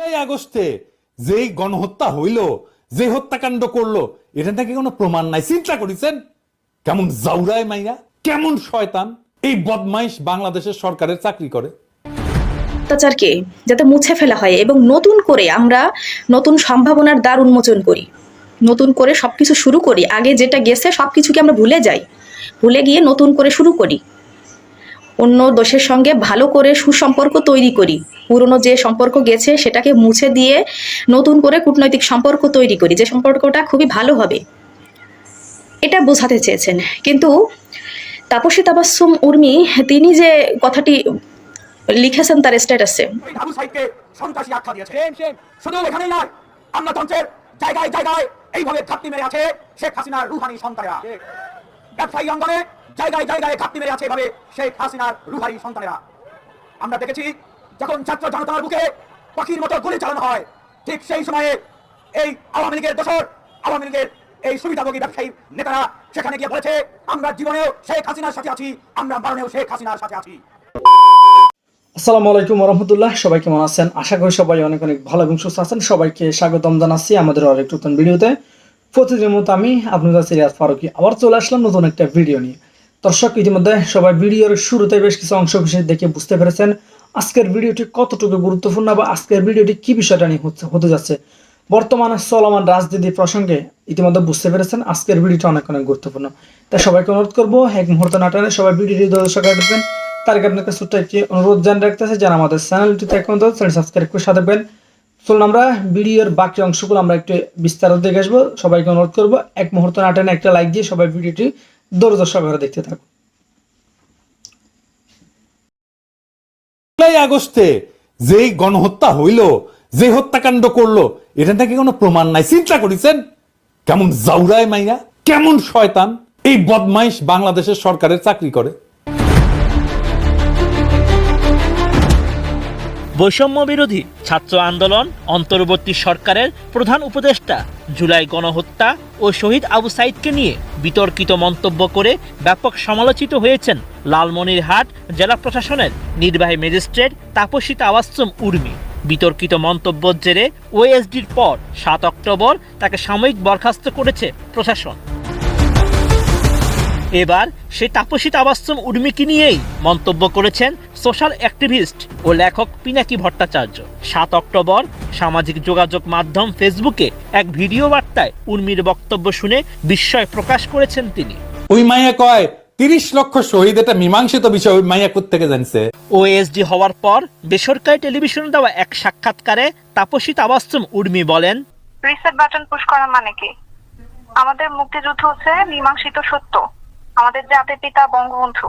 জুলাই আগস্টে যেই গণহত্যা হইল যে হত্যাকাণ্ড করল, এটা নাকি কোনো প্রমাণ নাই। চিন্তা করেছেন? কেমন জাউরায় মাইয়া কেমন শয়তান এই বদমাইশ বাংলাদেশের সরকারের চাকরি করে? অত্যাচারকে যাতে মুছে ফেলা হয় এবং নতুন করে আমরা নতুন সম্ভাবনার দ্বার উন্মোচন করি। নতুন করে সবকিছু শুরু করি। আগে যেটা গেছে সবকিছুকে আমরা ভুলে যাই? ভুলে গিয়ে নতুন করে শুরু করি। অন্য দেশের সঙ্গে ভালো করে সুসম্পর্ক তৈরি করি। পুরনো যে সম্পর্ক গেছে, সেটাকে মুছে দিয়ে নতুন করে কূটনৈতিক সম্পর্ক তৈরি করি, যে সম্পর্কটা খুবই ভালো হবে। এটা বোঝাতে চেয়েছেন। কিন্তু তাপসী তাবাসুম উর্মি, তিনি যে কথাটি লিখেছেন তার স্ট্যাটাসে। জায়গায় জায়গায় এইভাবে ঘাপটি মেরে আছে শেখ হাসিনার রুহানি সন্তানেরা। ব্যবসায়ী অঙ্গনে জায়গায় জায়গায় ঘাপটি মেরে আছে এভাবে শেখ হাসিনার রুহানি সন্তানেরা। আমরা দেখেছি, যখন ছাত্র জনতার বুকে পাখির মতো গুলি চালানো হয়, ঠিক সেই সময়ে এই আওয়ামী লীগের দোসর আওয়ামী লীগের এই সুবিধাভোগী ব্যবসায়ী নেতারা সেখানে গিয়ে বলেছে, আমরা জীবনেও শেখ হাসিনার সাথে আছি, আমরা মরণেও শেখ হাসিনার সাথে আছি। আসসালামু আলাইকুম রহমতুল্লাহ, সবাই কেমন আছেন? আশা করি সবাই অনেক অনেক ভালো এবং সুস্থ আছেন। সবাইকে স্বাগতম জানাচ্ছি আমাদের আরেক নতুন ভিডিওতে। প্রতিদিনের মতো আমি আপনাদের সিরিয়াস ফারুকি আবার চলে আসলাম নতুন একটা ভিডিও নিয়ে। দর্শক, ইতিমধ্যে সবাই ভিডিওর শুরুতে বেশ কিছু অংশ বিশেষ দেখে বুঝতে পেরেছেন। আজকের ভিডিওটি কতটুকু গুরুত্বপূর্ণ বা আজকের ভিডিওটি কি বিষয়টা নিয়ে হতে যাচ্ছে, বর্তমানে চলমান রাজনীতি প্রসঙ্গে ইতিমধ্যে বুঝতে পেরেছেন। আজকের ভিডিওটা অনেক অনেক গুরুত্বপূর্ণ। তাই সবাইকে অনুরোধ করব, এক মুহূর্ত নাটানে সবাই ভিডিওটি দর্শক রাখবেন তার আগে আপনাকে ছোট্ট একটি অনুরোধ জানিয়ে রাখতেছে, যারা আমাদের চ্যানেলটিতে এখন চ্যানেল সাবস্ক্রাইব করে সাথে দেবেন চলুন আমরা ভিডিওর বাকি অংশগুলো আমরা একটু বিস্তারিত দেখে আসব। সবাইকে অনুরোধ করব, এক মুহূর্ত নাটানে একটা লাইক দিয়ে সবাই ভিডিওটি দৌড় সহকারে দেখতে থাকুন জুলাই আগস্টে যেই গণহত্যা হইল যে হত্যাকাণ্ড করল, এটা নাকি কোনো প্রমাণ নাই। চিন্তা করেছেন? কেমন জাউরায় মাইয়া কেমন শয়তান, এই বদমাইশ বাংলাদেশের সরকারের চাকরি করে। বৈষম্য বিরোধী ছাত্র আন্দোলন অন্তর্বর্তী সরকারের প্রধান উপদেষ্টা জুলাই গণহত্যা ও শহীদ আবু সাইদকে নিয়ে বিতর্কিত মন্তব্য করে ব্যাপক সমালোচিত হয়েছেন লালমনিরহাট জেলা প্রশাসনের নির্বাহী ম্যাজিস্ট্রেট তাপসী তাওয়াসুম উর্মি। বিতর্কিত মন্তব্যের জেরে ওএসডির পর সাত অক্টোবর তাকে সাময়িক বরখাস্ত করেছে প্রশাসন। এবার সে তাপসিত তাবাসুম উর্মিকে নিয়েই মন্তব্য করেছেন সোশ্যাল অ্যাক্টিভিস্ট ও লেখক পিনাকি ভট্টাচার্য। সাত অক্টোবর সামাজিক যোগাযোগ মাধ্যম ফেসবুকে এক ভিডিও বার্তায় উর্মির বক্তব্য শুনে বিস্ময় প্রকাশ করেছেন তিনি। ওই মাইয়া কয় তিরিশ লক্ষ শহীদ এটা মীমাংসিত বিষয় ওই মাইয়া থেকে জানছে? ওএসডি হওয়ার পর বেসরকারি টেলিভিশনে দেওয়া এক সাক্ষাৎকারে তাপসিত তাবাসুম উর্মি বলেন রিসেট বাটন পুশ করা মানে কি? আমাদের মুক্তিযুদ্ধ হচ্ছে মীমাংসিত সত্য। আমাদের জাতির পিতা বঙ্গবন্ধু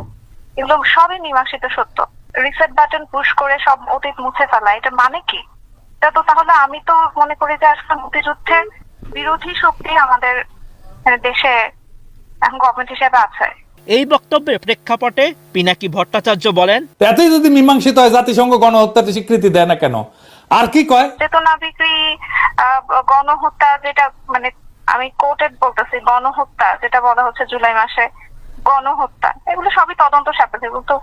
এগুলো সবই মীমাংসিত সত্য। রিসেট বাটন পুশ করে সব অতীত মুছে ফেলা এটা মানে কি? এটা তো তাহলে আমি তো মনে করি যে আজকে মুক্তিযুদ্ধের বিরোধী শক্তি আমাদের দেশে এখন গভর্নমেন্ট হিসেবে আছে। এই বক্তব্যের প্রেক্ষাপটে পিনাকি ভট্টাচার্য বলেন এতই যদি মীমাংসিত হয় জাতিসংঘ গণহত্যার স্বীকৃতি দেয় না কেন? আর কি কয়? চেতনা বিক্রি আহ, গণহত্যা যেটা মানে আমি কোর্টেড বলতেছি গণহত্যা যেটা বলা হচ্ছে জুলাই মাসে গণহত্যা এগুলো সবই তদন্ত সাপেক্ষে কিন্তু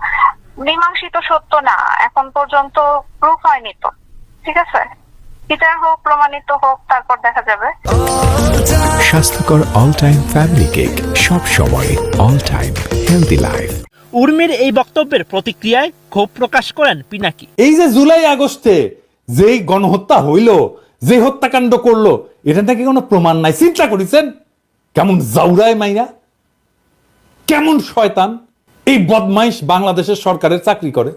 মীমাংসিত সত্য না এখন পর্যন্ত প্রুফ হয়নি তো ঠিক আছে? বিচার হোক প্রমাণিত হোক তারপর দেখা যাবে। স্বাস্থ্যকর অল টাইম ফ্যামিলি কেক সব সময় অল টাইম হেলদি লাইফ উর্মির এই বক্তব্যের প্রতিক্রিয়ায় ক্ষোভ প্রকাশ করেন পিনাকি। এই যে জুলাই আগস্টে যেই গণহত্যা হইল যে হত্যাকাণ্ড করল এটা নাকি কোনো প্রমাণ নাই? চিন্তা করেছেন? কেমন জাউরায় মাইয়া কেমন শয়তান এই বদমাইশ বাংলাদেশের সরকারের চাকরি করে?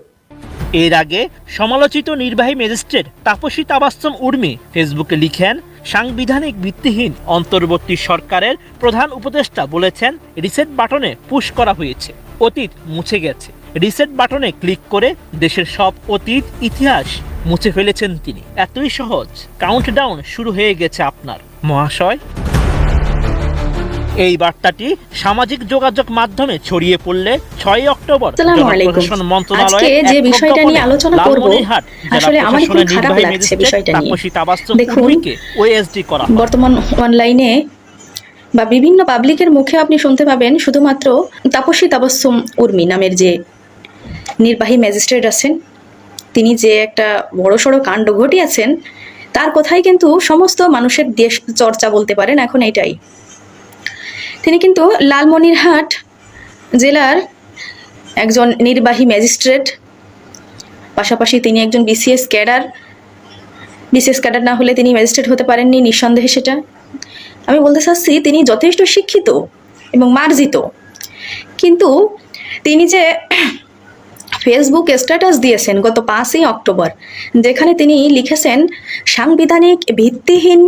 এর আগে সমালোচিত নির্বাহী ম্যাজিস্ট্রেট তাপসী তাবাস্তম উর্মি ফেসবুকে লিখেন, সাংবিধানিক ভিত্তিহীন অন্তর্বর্তী সরকারের প্রধান উপদেষ্টা বলেছেন, রিসেট বাটনে পুশ করা হয়েছে, অতীত মুছে গেছে। রিসেট বাটনে ক্লিক করে দেশের সব অতীত, ইতিহাস মুছে ফেলেছেন তিনি। এতই সহজ। কাউন্টডাউন শুরু হয়ে গেছে আপনার। মহাশয় এই বার্তাটি সামাজিক যোগাযোগ মাধ্যমে ছড়িয়ে পড়লে ছয় অক্টোবর জনপ্রশাসন মন্ত্রণালয়ের আজকে যে বিষয়টা নিয়ে আলোচনা করব, আসলে আমার খুব খারাপ লাগছে বিষয়টা নিয়ে। দেখুন, ওএসডি করা বর্তমান অনলাইনে বা বিভিন্ন পাবলিকের মুখে আপনি শুনতে পাবেন শুধুমাত্র তাপসী তাবাসুম উর্মি নামের যে নির্বাহী ম্যাজিস্ট্রেট আছেন তিনি যে একটা বড়সড় কাণ্ড ঘটিয়েছেন তার কথাই কিন্তু সমস্ত মানুষের দেশ চর্চা বলতে পারেন এখন এটাই তিনি কিন্তু লালমনিরহাট জেলার একজন নির্বাহী ম্যাজিস্ট্রেট। পাশাপাশি তিনি একজন বিসিএস ক্যাডার। বিসিএস ক্যাডার না হলে তিনি ম্যাজিস্ট্রেট হতে পারেননি, নিঃসন্দেহে সেটা। আমি বলতে চাচ্ছি, তিনি যথেষ্ট শিক্ষিত এবং মার্জিত। কিন্তু তিনি যে ফেসবুক স্ট্যাটাস দিয়েছেন গত পাঁচই অক্টোবর, যেখানে তিনি লিখেছেন, সাংবিধানিক ভিত্তিহীন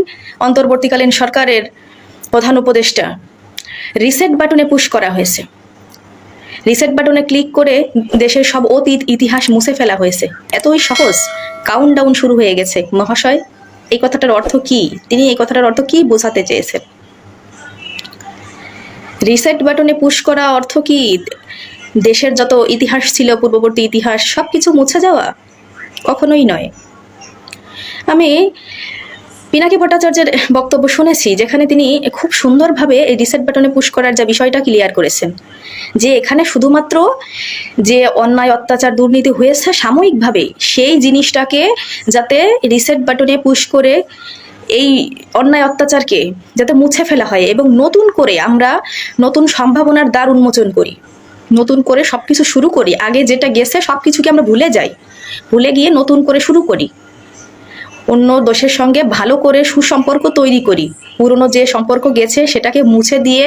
অন্তর্বর্তীকালীন সরকারের প্রধান উপদেষ্টা রিসেট বাটনে পুশ করা হয়েছে। রিসেট বাটনে ক্লিক করে দেশের সব অতীত, ইতিহাস মুছে ফেলা হয়েছে। এতই সহজ। কাউন্টডাউন শুরু হয়ে গেছে। মহাশয়, এই কথাটার অর্থ কি? তিনি এই কথাটার অর্থ কি বোঝাতে চেয়েছেন? রিসেট বাটনে পুশ করা অর্থ কি? দেশের যত ইতিহাস ছিল, পূর্ববর্তী ইতিহাস সব কিছু মুছে যাওয়া? কখনোই নয়। আমি পিনাকি ভট্টাচার্যের বক্তব্য শুনেছি, যেখানে তিনি খুব সুন্দরভাবে এই রিসেট বাটনে পুশ করার যা বিষয়টা ক্লিয়ার করেছেন। যে এখানে শুধুমাত্র যে অন্যায়, অত্যাচার, দুর্নীতি হয়েছে সাময়িকভাবে, সেই জিনিসটাকে যাতে রিসেট বাটনে পুশ করে এই অন্যায়, অত্যাচারকে যাতে মুছে ফেলা হয় এবং নতুন করে আমরা নতুন সম্ভাবনার দ্বার উন্মোচন করি। নতুন করে সব কিছু শুরু করি। আগে যেটা গেছে সব কিছুকে আমরা ভুলে যাই। ভুলে গিয়ে নতুন করে শুরু করি। অন্য দেশের সঙ্গে ভালো করে সুসম্পর্ক তৈরি করি। পুরনো যে সম্পর্ক গেছে, সেটাকে মুছে দিয়ে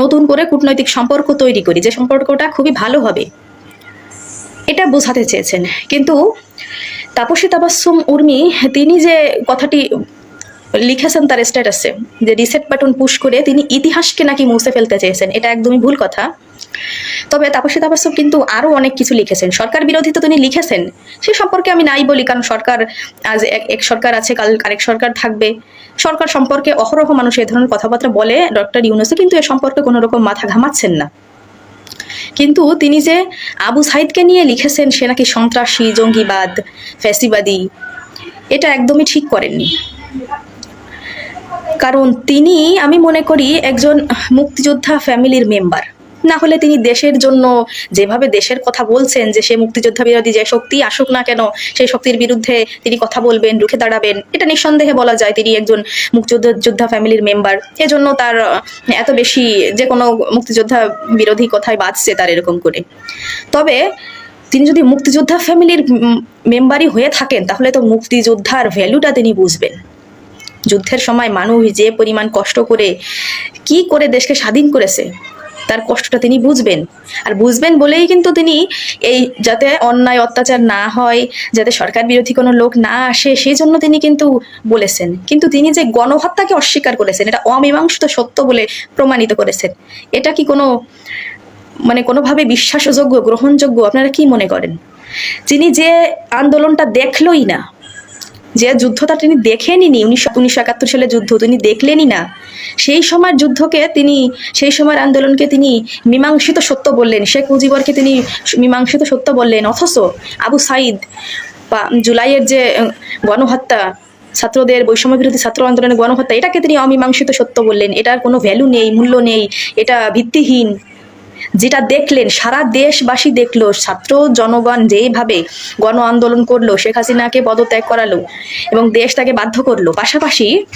নতুন করে কূটনৈতিক সম্পর্ক তৈরি করি, যে সম্পর্কটা খুবই ভালো হবে। এটা বোঝাতে চেয়েছেন। কিন্তু তাপসী তাবাসুম উর্মি, তিনি যে কথাটি লিখেছেন তার স্ট্যাটাসে যে রিসেট বাটন পুশ করে তিনি ইতিহাসকে নাকি মুছে ফেলতে চেয়েছেন, এটা একদমই ভুল কথা। তবে তাপসী তাপাসম কিন্তু আরও অনেক কিছু লিখেছেন। সরকার বিরোধী তো তিনি লিখেছেন। সে সম্পর্কে আমি নাই বলি, কারণ সরকার আজ এক এক সরকার আছে, কাল আরেক সরকার থাকবে। সরকার সম্পর্কে অহরহ মানুষ এ ধরনের কথাবার্তা বলে, ডক্টর ইউনুসে কিন্তু এ সম্পর্কে কোনো রকম মাথা ঘামাচ্ছেন না। কিন্তু তিনি যে আবু সাইদকে নিয়ে লিখেছেন, সে নাকি সন্ত্রাসী, জঙ্গিবাদ, ফ্যাসিবাদী, এটা একদমই ঠিক করেননি। কারণ তিনি, আমি মনে করি, একজন মুক্তিযোদ্ধা ফ্যামিলির মেম্বার। না হলে তিনি দেশের জন্য যেভাবে দেশের কথা বলছেন যে সে মুক্তিযোদ্ধা বিরোধী যে শক্তি আসুক না কেন, সেই শক্তির বিরুদ্ধে তিনি কথা বলবেন, রুখে দাঁড়াবেন। এটা নিঃসন্দেহে বলা যায় তিনি একজন মুক্তিযোদ্ধা, যোদ্ধা ফ্যামিলির মেম্বার। এজন্য তার এত বেশি যে কোনো মুক্তিযোদ্ধা বিরোধী কথায় বাঁচছে তার এরকম করে। তবে তিনি যদি মুক্তিযোদ্ধা ফ্যামিলির মেম্বারই হয়ে থাকেন, তাহলে তো মুক্তিযোদ্ধার ভ্যালুটা তিনি বুঝবেন। যুদ্ধের সময় মানুষ যে পরিমাণ কষ্ট করে, কি করে দেশকে স্বাধীন করেছে তার কষ্টটা তিনি বুঝবেন। আর বুঝবেন বলেই কিন্তু তিনি এই যাতে অন্যায় অত্যাচার না হয়, যাতে সরকার বিরোধী কোনো লোক না আসে, সেই জন্য তিনি কিন্তু বলেছেন। কিন্তু তিনি যে গণহত্যাকে অস্বীকার করেছেন, এটা অমীমাংসিত সত্য বলে প্রমাণিত করেছেন। এটা কি কোনো মানে কোনোভাবে বিশ্বাসযোগ্য, গ্রহণযোগ্য? আপনারা কি মনে করেন? তিনি যে আন্দোলনটা দেখলই না যে যুদ্ধটা তিনি দেখেনি উনিশশো উনিশশো একাত্তর সালে যুদ্ধ তিনি দেখলেনই না। সেই সময়ের যুদ্ধকে তিনি, সেই সময়ের আন্দোলনকে তিনি মীমাংসিত সত্য বললেন। শেখ মুজিবরকে তিনি মীমাংসিত সত্য বললেন। অথচ আবু সাইদ বা জুলাইয়ের যে গণহত্যা, ছাত্রদের বৈষম্য বিরোধী ছাত্র আন্দোলনের গণহত্যা, এটাকে তিনি অমীমাংসিত সত্য বললেন। এটার কোনো ভ্যালু নেই, মূল্য নেই, এটা ভিত্তিহীন। যেটা দেখলেন, সারা দেশবাসী দেখল, ছাত্র জনগণ যেভাবে গণ আন্দোলন করল, শেখ হাসিনাকে পদত্যাগ করালো এবং দেশ তাকে বাধ্য করল, পাশাপাশি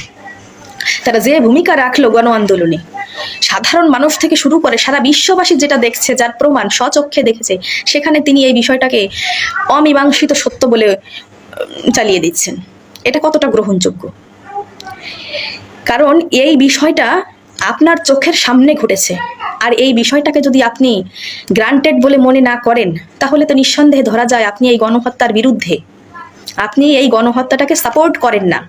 তারা যে ভূমিকা রাখল গণ আন্দোলনে, সাধারণ মানুষ থেকে শুরু করে সারা বিশ্ববাসী যেটা দেখছে, যার প্রমাণ স্বচক্ষে দেখেছে, সেখানে তিনি এই বিষয়টাকে অমীমাংসিত সত্য বলে চালিয়ে দিচ্ছেন। এটা কতটা গ্রহণযোগ্য? কারণ এই বিষয়টা আপনার চোখের সামনে ঘটেছে। আর এই বিষয়টাকে যদি আপনি গ্রান্টেড বলে মনে না করেন, তাহলে তো নিঃসন্দেহে ধরা যায় আপনি এই গণহত্যার বিরুদ্ধে। আপনি এই গণহত্যাটাকে সাপোর্ট করেন না।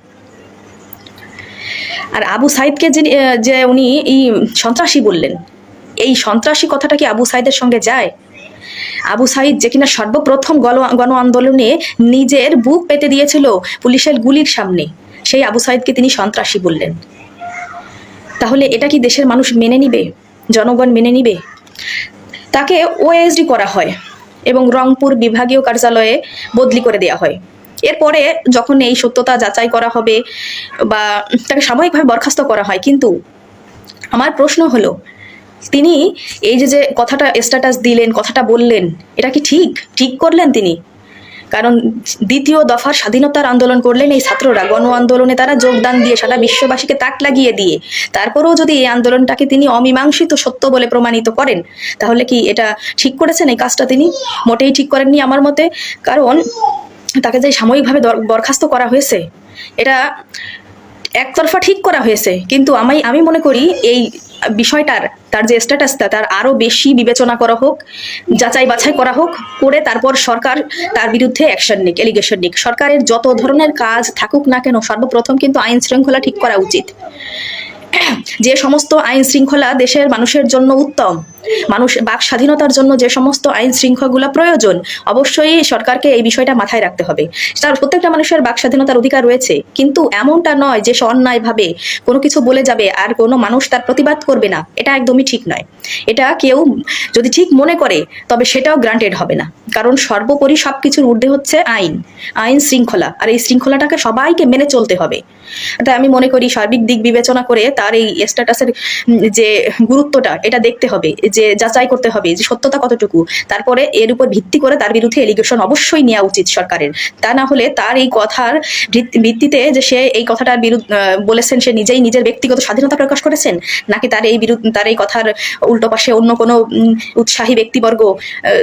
আর আবু সাইদকে যে যে উনি এই সন্ত্রাসী বললেন, এই সন্ত্রাসী কথাটা কি আবু সাইদের সঙ্গে যায়? আবু সাইদ যে কিনা সর্বপ্রথম গণ গণ আন্দোলনে নিজের বুক পেতে দিয়েছিল পুলিশের গুলির সামনে। সেই আবু সাইদকে তিনি সন্ত্রাসী বললেন। তাহলে এটা কি দেশের মানুষ মেনে নিবে? জনগণ মেনে নিবে? তাকে ওএসডি করা হয় এবং রংপুর বিভাগীয় কার্যালয়ে বদলি করে দেওয়া হয়। এরপরে যখন এই সত্যতা যাচাই করা হবে বা তাকে সাময়িকভাবে বরখাস্ত করা হয়, কিন্তু আমার প্রশ্ন হলো, তিনি এই যে যে কথাটা স্ট্যাটাস দিলেন, কথাটা বললেন, এটা কি ঠিক? ঠিক করলেন তিনি? কারণ দ্বিতীয় দফার স্বাধীনতার আন্দোলন করলেন এই ছাত্ররা। গণ আন্দোলনে তারা যোগদান দিয়ে সারা বিশ্ববাসীকে তাক লাগিয়ে দিয়ে, তারপরেও যদি এই আন্দোলনটাকে তিনি অমীমাংসিত সত্য বলে প্রমাণিত করেন, তাহলে কি এটা ঠিক করেছেন এই কাজটা তিনি? মোটেই ঠিক করেননি আমার মতে, কারণ তাকে যে সাময়িকভাবে বরখাস্ত করা হয়েছে, এটা একতরফা ঠিক করা হয়েছে। কিন্তু আমি আমি মনে করি এই বিষয়টার, তার যে স্ট্যাটাসটা, তার আরও বেশি বিবেচনা করা হোক, যাচাই বাছাই করা হোক, করে তারপর সরকার তার বিরুদ্ধে অ্যাকশন নিক এলিগেশন নিক। সরকারের যত ধরনের কাজ থাকুক না কেন, সর্বপ্রথম কিন্তু আইন শৃঙ্খলা ঠিক করা উচিত। যে সমস্ত আইন শৃঙ্খলা দেশের মানুষের জন্য উত্তম, মানুষ, বাক স্বাধীনতার জন্য যে সমস্ত আইন শৃঙ্খলাগুলো প্রয়োজন, অবশ্যই সরকারকে এই বিষয়টা মাথায় রাখতে হবে। তার প্রত্যেকটা মানুষের বাক স্বাধীনতার অধিকার রয়েছে, কিন্তু এমনটা নয় যে সে অন্যায়ভাবে কোনো কিছু বলে যাবে আর কোনো মানুষ তার প্রতিবাদ করবে না, এটা একদমই ঠিক নয়। এটা কেউ যদি ঠিক মনে করে, তবে সেটাও গ্রান্টেড হবে না। কারণ সর্বোপরি সব কিছুর ঊর্ধ্বে হচ্ছে আইন আইন শৃঙ্খলা, আর এই শৃঙ্খলাটাকে সবাইকে মেনে চলতে হবে। তাই আমি মনে করি সার্বিক দিক বিবেচনা করে তার এই স্ট্যাটাসের যে গুরুত্বটা, এটা দেখতে হবে, যে যাচাই করতে হবে, যে সত্যতা কতটুকু। তারপরে এর উপর ভিত্তি করে তার বিরুদ্ধে এলিগেশন অবশ্যই নেওয়া উচিত সরকারের। তা না হলে তার এই কথার ভিত্তি- ভিত্তিতে যে সে এই কথাটার বিরুদ্ধে বলেছেন, সে নিজেই নিজের ব্যক্তিগত স্বাধীনতা প্রকাশ করেছেন? নাকি তার এই বিরুদ্ধে, তার এই কথার উল্টো পাশে অন্য কোনো উৎসাহী ব্যক্তিবর্গ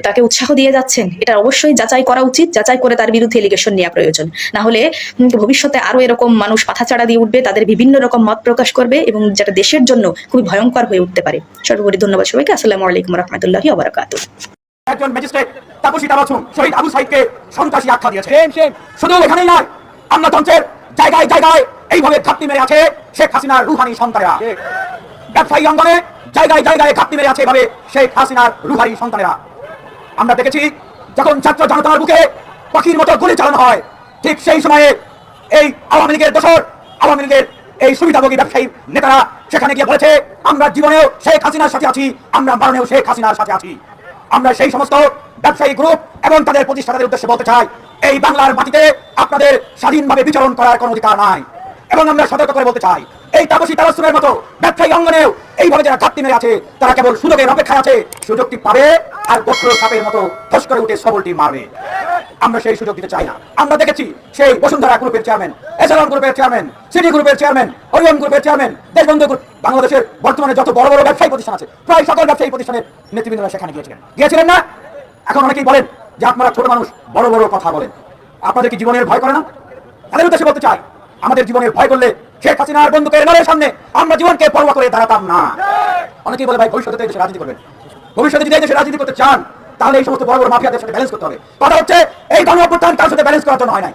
তাকে উৎসাহ দিয়ে যাচ্ছেন? এটা অবশ্যই যাচাই করা উচিত, যাচাই করে তার বিরুদ্ধে এলিগেশন নেওয়া প্রয়োজন। না হলে ভবিষ্যতে আরও এরকম মানুষ মাথাচাড়া দিয়ে উঠবে, তাদের বিভিন্ন রকম মত প্রকাশ করবে এবং যেটা দেশের জন্য খুবই ভয়ঙ্কর হয়ে উঠতে পারে। সর্বোপরি ধন্যবাদ সবাইকে। আসসালামু আলাইকুম রহমতুল্লাহি ওবরাকাতুহ একজন ম্যাজিস্ট্রেট তাপসী তাবাসুম শহীদ আবু সাইদকে সন্ত্রাসী আখ্যা দিয়েছে। শুধু এখানেই নয় আমলাতন্ত্রের জায়গায় জায়গায় এইভাবে ঘাপটি মেরে আছে শেখ হাসিনার রুহানি সন্তানেরা। ব্যবসায়ী অঙ্গনে জায়গায় জায়গায় ঘাপটি মেরে আছে এভাবে শেখ হাসিনার রুহানি সন্তানেরা। আমরা দেখেছি যখন ছাত্র জনতার বুকে পাখির মতো গুলি চালানো হয় ঠিক সেই সময়ে এই আওয়ামী লীগের দোসর আওয়ামী লীগের এই সুবিধাভোগী ব্যবসায়ী নেতারা সেখানে গিয়ে বলেছে, আমরা জীবনেও শেখ হাসিনার সাথে আছি, আমরা মরণেও শেখ হাসিনার সাথে আছি। আমরা সেই সমস্ত ব্যবসায়ী গ্রুপ এবং তাদের প্রতিষ্ঠাতাদের উদ্দেশ্যে বলতে চাই, এই বাংলার মাটিতে আপনাদের স্বাধীনভাবে বিচরণ করার কোনো অধিকার নাই। এবং আমরা সতর্ক করে বলতে চাই এই তাপসী তারস্যের মতো ব্যবসায়ী অঙ্গনেও এইভাবে যারা ঘাটতি মেরে আছে, তারা কেবল সুযোগের অপেক্ষায় আছে, সুযোগটি পাবে আর গোত্র সাপের মতো ধস করে উঠে সবলটি মারবে। আমরা সেই সুযোগ দিতে চাই না। আমরা দেখেছি সেই বসুন্ধরা গ্রুপের চেয়ারম্যান এসএলএম গ্রুপের চেয়ারম্যান, সিটি গ্রুপের চেয়ারম্যান ওরিয়ন গ্রুপের চেয়ারম্যান, দেশবন্ধু গ্রুপ, বাংলাদেশের বর্তমানে যত বড় বড় ব্যবসায়ী প্রতিষ্ঠান আছে, প্রায় সকল ব্যবসায়ী প্রতিষ্ঠানের নেতৃবৃন্দরা সেখানে গিয়েছিলেন। গিয়েছিলেন না? এখন অনেকেই বলেন যে আপনারা ছোট মানুষ, বড় বড় কথা বলেন। আপনাদের কি জীবনের ভয় করে না? তাদের উদ্দেশ্যে বলতে চাই, আমাদের জীবনের ভয় করলে শেখ হাসিনার বন্দুকের নলের সামনে আমরা জীবনকে পরোয়া করে দাঁড়াতাম না। অনেকেই বলে, ভাই, ভবিষ্যতে দেশে রাজনীতি করবেন। ভবিষ্যতে যদি দেশে রাজনীতি করতে চান, তাহলে এই সমস্ত বড় বড় মাফিয়াদের সাথে ব্যালেন্স করতে হবে। কথা হচ্ছে, এই গণ অভ্যুত্থান কার সাথে ব্যালেন্স করার জন্য হয় নাই।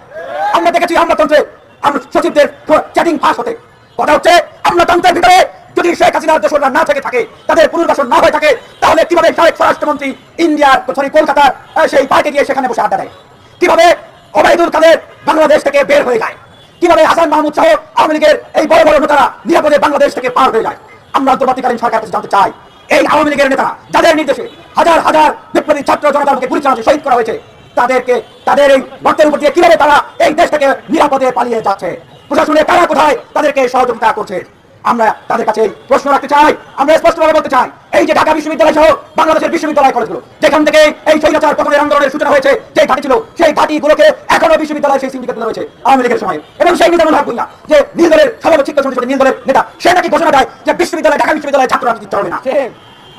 আমরা দেখেছি আমলাতন্ত্রে আমরা সচিবদের চ্যাটিং ফাঁস হতে। কথা হচ্ছে, আমলাতন্ত্রের ভিতরে যদি শেখ হাসিনার দোসররা না থেকে থাকে, তাদের পুনর্বাসন না হয়ে থাকে, তাহলে কীভাবে সাবেক স্বরাষ্ট্রমন্ত্রী ইন্ডিয়ার সরি, কলকাতার সেই পার্কে গিয়ে সেখানে বসে আড্ডা দেয়? কীভাবে ওবায়দুল কাদের বাংলাদেশ থেকে বের হয়ে যায়? কীভাবে হাসান মাহমুদ সহ আওয়ামী লীগের এই বড় বড় নেতারা নিরাপদে বাংলাদেশ থেকে পার হয়ে যায়? আমরা অন্তর্বর্তীকালীন সরকার কাছে জানতে চাই, এই আওয়ামী লীগের নেতা যাদের নির্দেশে হাজার হাজার বিপ্লবী ছাত্র জনতাকে গুলি চালানো শহীদ করা হয়েছে, তাদেরকে, তাদের এই বর্তের উপর দিয়ে কীভাবে তারা এই দেশ থেকে নিরাপদে পালিয়ে যাচ্ছে? প্রশাসনের কারা কোথায় তাদেরকে সহযোগিতা করছে? আমরা তাদের কাছে প্রশ্ন রাখতে চাই আমরা স্পষ্টভাবে বলতে চাই এই যে ঢাকা বিশ্ববিদ্যালয় সহ বাংলাদেশের বিশ্ববিদ্যালয় কলেজগুলো যেখান থেকে এই স্বৈরাচার পতনের আন্দোলনের সূচনা হয়েছে যে ঘাটি ছিল সেই ঘাটিগুলোকে এখনও বিশ্ববিদ্যালয় সেই সিন্ডিকেট রয়েছে আওয়ামী লীগের সময়। এবং সেই নিজামুল হক ভূঁইয়া যে নীল দলের সভাপতি শিক্ষক সমিতি নীল দলের নেতা সে নাকি ঘোষণা দেয় যে বিশ্ববিদ্যালয় ঢাকা বিশ্ববিদ্যালয় ছাত্র রাজনীতি চলবে না।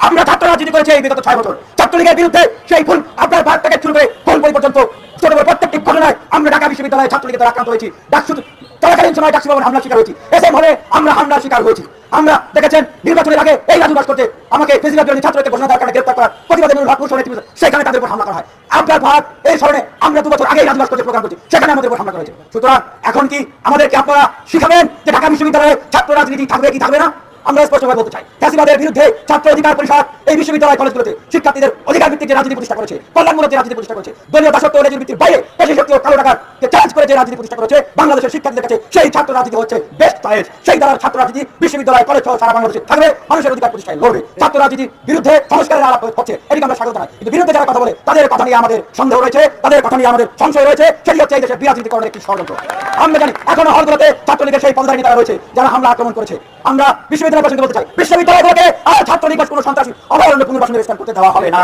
আমরা ছাত্র রাজনীতি করেছি এই বিগত ছয় বছর। ছাত্রলীগের বিরুদ্ধে সেই ফুল আপনার ভাত থেকে শুরু করে বই পর্যন্ত ছোট বড় প্রত্যেকটি ঘটনায় আমরা ঢাকা বিশ্ববিদ্যালয়ে ছাত্রলীগের আক্রান্ত হয়েছি। ডাকসু চলাকালীন সময় টাক্সি ভবন হামলার শিকার হয়েছি। এসএম হলে আমরা হামলার শিকার হয়েছি। আমরা দেখেছেন, নির্বাচনের আগে এই রাজু করতে আমাকে প্রেসিডেন্ট জন্য ছাত্রকে ঘোষণা দেওয়ার কারণে গ্রেপ্তার করার। প্রতিবাদে ভাগ সেখানে তাদের উপর হামলা করা হয়। আপনার ভাগ এই স্মরণে আমরা দু বছর আগে রাজু করতে প্রোগ্রাম করছি। সেখানে আমাদের উপর হামলা করা হয়েছে। সুতরাং এখন কি আমাদেরকে আপনারা শিখাবেন যে ঢাকা বিশ্ববিদ্যালয়ে ছাত্র রাজনীতি থাকবে কি থাকবে না? আমরা স্পষ্টভাবে বলতে চাই, ফ্যাসিবাদের বিরুদ্ধে ছাত্র অধিকার পরিষদ এই বিশ্ববিদ্যালয় কলেজগুলোতে শিক্ষার্থীদের অধিকার ভিত্তিক যে রাজনীতি প্রতিষ্ঠা করেছে, কল্যাণমূলক যে রাজনীতি প্রতিষ্ঠা করেছে, দলীয় দাসত্ব ও রাজনীতির বাইরে পেশি শক্তি ও কালো টাকার চ্যালেঞ্জ করে যে রাজনীতি প্রতিষ্ঠা করেছে, বাংলাদেশের শিক্ষার্থীদের কাছে সেই ছাত্র রাজনীতি হচ্ছে বেস্ট চয়েস সেই দ্বারা ছাত্র রাজনীতি বিশ্ববিদ্যালয় কলেজ সহ সারা বাংলাদেশে থাকবে, মানুষের অধিকার প্রতিষ্ঠায় লড়বে। ছাত্র রাজনীতির বিরুদ্ধে সংস্কারের আলাপ হচ্ছে এটিকে আমরা স্বাগত জানাই। কিন্তু বিরুদ্ধে যারা কথা বলে, তাদের কথা নিয়ে আমাদের সন্দেহ রয়েছে, তাদের কথা নিয়ে আমাদের সংশয় রয়েছে। সেটি হচ্ছে এই দেশের বিরাজনীতিকরণের একটি ষড়যন্ত্র। আমরা জানি, এখনও হলগুলোতে ছাত্রলীগের সেই পদধারী নেতারা রয়েছে, যারা হামলা আক্রমণ করেছে। আমরা বিশ্ববিদ্যালয় বিশ্ববিদ্যালয় বলতে চাই। ছাত্র আর ছাত্রলীগের কোনো সন্ত্রাসী অভয়ারণ্য পুনর্বাসনের স্থান করতে দেওয়া হবে না।